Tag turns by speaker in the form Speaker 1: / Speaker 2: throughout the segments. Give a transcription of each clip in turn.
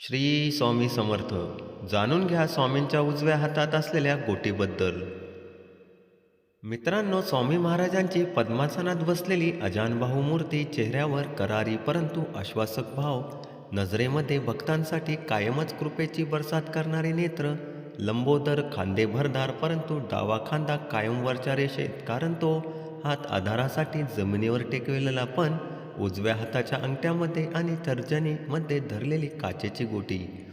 Speaker 1: श्री स्वामी समर्थ जाणून घ्या स्वामींच्या उजव्या हातात असलेल्या गोटीबद्दल. मित्रांनो स्वामी महाराजांची पद्मासनात बसलेली अजानबाहू मूर्ती चेहऱ्यावर करारी परंतु आश्वासक भाव नजरेमध्ये भक्तांसाठी कायमच कृपेची बरसात करणारे नेत्र लंबोदर खांदे भरदार परंतु डावा खांदा कायम वरच्या रेषेत कारण तो हात आधारासाठी जमिनीवर टेकविलेला पण उजव्या हाताच्या अंगठ्यामध्ये आणि तर्जनीमध्ये धरलेली काचेची गोटी.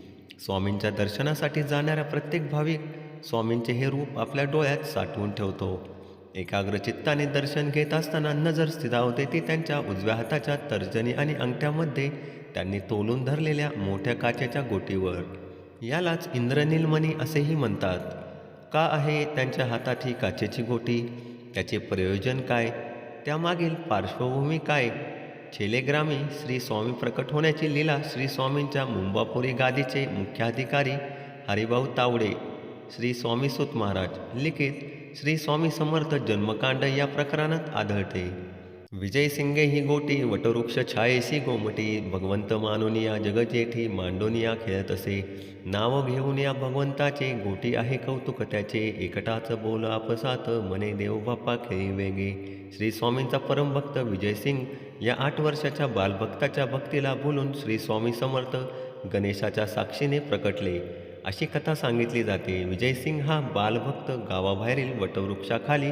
Speaker 1: स्वामींच्या दर्शनासाठी जाणाऱ्या प्रत्येक भाविक स्वामींचे हे रूप आपल्या डोळ्यात साठवून ठेवतो. एकाग्र चित्ताने दर्शन घेत असताना नजर स्थिरावते ती त्यांच्या उजव्या हाताच्या तर्जनी आणि अंगठ्यामध्ये त्यांनी तोलून धरलेल्या मोठ्या काचेच्या गोटीवर. यालाच इंद्रनीलमणी असेही म्हणतात. का आहे त्यांच्या हातात ही काचेची गोटी? त्याचे प्रयोजन काय? त्यामागील पार्श्वभूमी काय? छेलेग्रामी श्री स्वामी प्रकट होण्याची लीला श्री स्वामींच्या मुंबापुरी गादीचे मुख्याधिकारी हरिभाऊ तावडे श्री स्वामी सुत महाराज लिखित श्री स्वामी समर्थ जन्मकांड या प्रकरणात आढळते विजय सिंगे ही गोटी वटवृक्ष छायेसी गोमटी भगवंत मानोनिया जगजेठी मांडोनिया खेळत असे नाव घेऊन या भगवंताचे गोटी आहे कौतुक त्याचे एकटाच बोल आपसात मने देव बाप्पा खेळी वेगे. श्री स्वामींचा परमभक्त विजय सिंग या आठ वर्षाच्या बालभक्ताच्या भक्तीला बोलून श्री स्वामी समर्थ गणेशाच्या साक्षीने प्रकटले. अशी कथा सांगितली जाते. विजयसिंग हा बालभक्त गावाबाहेरील वटवृक्षाखाली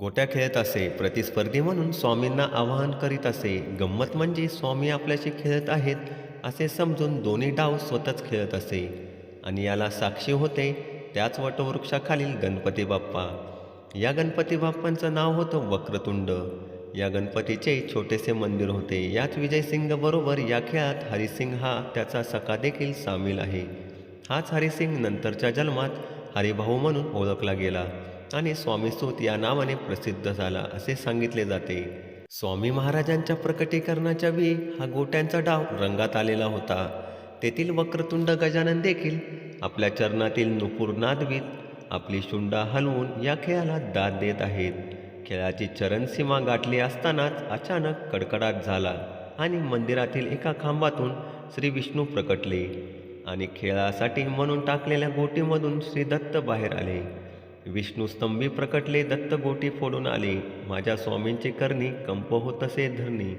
Speaker 1: गोट्या खेळत असे प्रतिस्पर्धी म्हणून स्वामींना आवाहन करीत असे गंमत म्हणजे स्वामी आपल्याशी खेळत आहेत असे समजून दोन्ही डाव स्वतःच खेळत असे. आणि याला साक्षी होते त्याच वटवृक्षाखालील गणपती बाप्पा. या गणपती बाप्पांचं नाव होतं वक्रतुंड. या गणपतीचे छोटेसे मंदिर होते. यात विजयसिंग बरोबर या खेळात हरिसिंग हा त्याचा सखा देखील सामील आहे. हाच हरिसिंग नंतरच्या जन्मात हरिभाऊ म्हणून ओळखला गेला. आणि स्वामीसूत या नावाने प्रसिद्ध झाला असे सांगितले जाते. स्वामी महाराजांच्या प्रकटीकरणाच्या वेळी हा गोट्यांचा डाव रंगात आलेला होता. तेथील वक्रतुंड गजानन देखील आपल्या चरणातील नुपूर नादवीत आपली शुंडा हलवून या खेळाला दाद देत आहेत. खेळाची चरणसीमा गाठली असतानाच अचानक कडकडाट झाला आणि मंदिरातील एका खांबातून श्री विष्णू प्रकटले आणि खेळासाठी म्हणून टाकलेल्या गोटीमधून श्री दत्त बाहेर आले. विष्णू स्तंभी प्रकटले दत्त गोटी फोडून आले. माझ्या स्वामींचे करणी कंप होत असे धरणी.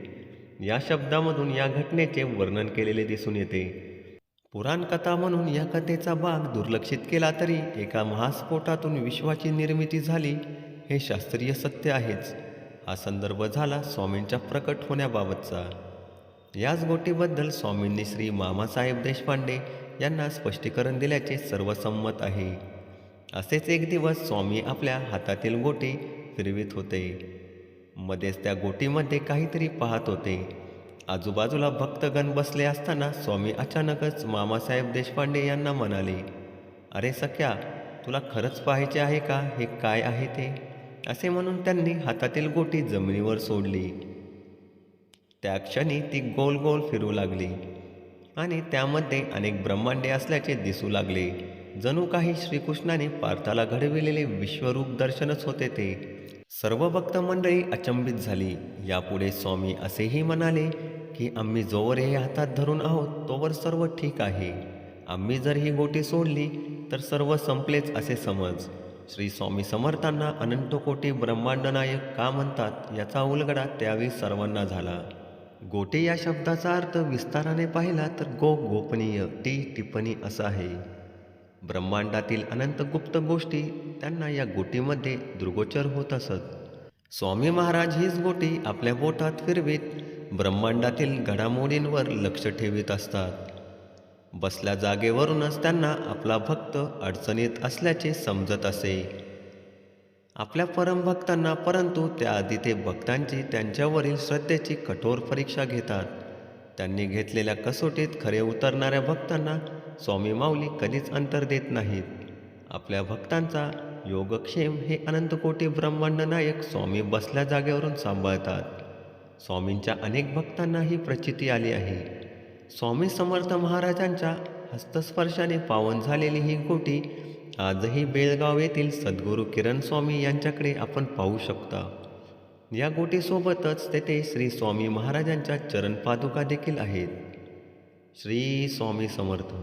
Speaker 1: या शब्दामधून या घटनेचे वर्णन केलेले दिसून येते. पुराणकथा म्हणून या कथेचा भाग दुर्लक्षित केला तरी एका महास्फोटातून विश्वाची निर्मिती झाली हे शास्त्रीय सत्य आहेच. हा संदर्भ झाला स्वामींच्या प्रकट होण्याबाबतचा. याच गोटीबद्दल स्वामींनी श्री मामासाहेब देशपांडे यांना स्पष्टीकरण दिल्याचे सर्वसंमत आहे. असेच एक दिवस स्वामी आपल्या हातातील गोटी फिरवित होते. मध्येच त्या गोटीमध्ये काहीतरी पाहत होते. आजूबाजूला भक्तगण बसले असताना स्वामी अचानकच मामासाहेब देशपांडे यांना म्हणाले अरे सख्या तुला खरंच पाहायचे आहे का? हे काय आहे ते? असे म्हणून त्यांनी हातातील गोटी जमिनीवर सोडली. त्या क्षणी ती गोल गोल फिरू लागली आणि त्यामध्ये अनेक ब्रह्मांडे असल्याचे दिसू लागले. जणू काही श्रीकृष्णाने पार्थाला घडविलेले विश्वरूप दर्शनच होते ते. सर्व भक्त मंडळी अचंबित झाली. यापुढे स्वामी असेही म्हणाले की आम्ही जोवर हे हातात धरून आहोत तोवर सर्व ठीक आहे. आम्ही जर ही गोटी सोडली तर सर्व संपलेच असे समज. श्री स्वामी समर्थांना अनंतकोटी ब्रह्मांडनायक का म्हणतात याचा उलगडा त्यावेळी सर्वांना झाला. गोटे या शब्दाचा अर्थ विस्ताराने पाहिला तर गो गोपनीय टी टिप्पणी असा आहे. ब्रह्मांडातील अनंत गुप्त गोष्टी त्यांना या गोटीमध्ये दृगोचर होत असत. स्वामी महाराज हीच गोटी आपल्या बोटात फिरवीत ब्रह्मांडातील घडामोडींवर लक्ष ठेवित असतात. बसल्या जागेवरूनच त्यांना आपला भक्त अडचणीत असल्याचे समजत असे. आपल्या परमभक्तांना परंतु त्याआधी ते भक्तांची त्यांच्यावरील श्रद्धेची कठोर परीक्षा घेतात. त्यांनी घेतलेल्या कसोटीत खरे उतरणाऱ्या भक्तांना स्वामी माऊली कधीच अंतर देत नाहीत. आपल्या भक्तांचा योगक्षेम हे अनंतकोटी ब्रह्मांड नायक स्वामी बसल्या जागेवरून सांभाळतात. स्वामींच्या अनेक भक्तांना ही प्रचिती आली आहे. स्वामी समर्थ महाराजांच्या हस्तस्पर्शाने पावन झालेली ही गोटी आजही बेळगाव येथील सद्गुरू किरण स्वामी यांच्याकडे आपण पाहू शकता. या गोटीसोबतच तेथे श्री स्वामी महाराजांच्या चरणपादुका देखील आहेत. श्री स्वामी समर्थ.